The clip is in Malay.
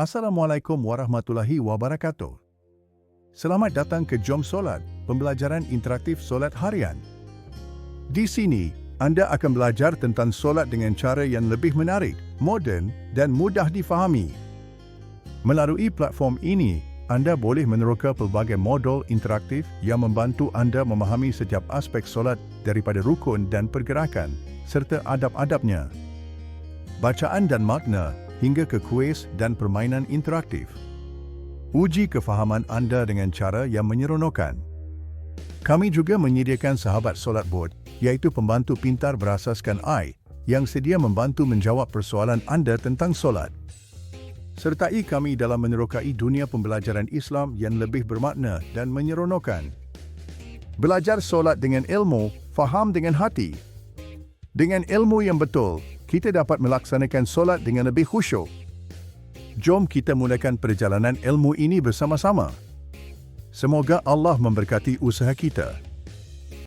Assalamualaikum warahmatullahi wabarakatuh. Selamat datang ke Jom Solat, pembelajaran interaktif solat harian. Di sini, anda akan belajar tentang solat dengan cara yang lebih menarik, moden dan mudah difahami. Melalui platform ini, anda boleh meneroka pelbagai modul interaktif yang membantu anda memahami setiap aspek solat daripada rukun dan pergerakan serta adab-adabnya. Bacaan dan makna hingga ke kuis dan permainan interaktif. Uji kefahaman anda dengan cara yang menyeronokkan. Kami juga menyediakan sahabat solat board iaitu pembantu pintar berasaskan AI yang sedia membantu menjawab persoalan anda tentang solat. Sertai kami dalam menerokai dunia pembelajaran Islam yang lebih bermakna dan menyeronokkan. Belajar solat dengan ilmu, faham dengan hati. Dengan ilmu yang betul, kita dapat melaksanakan solat dengan lebih khusyuk. Jom kita mulakan perjalanan ilmu ini bersama-sama. Semoga Allah memberkati usaha kita.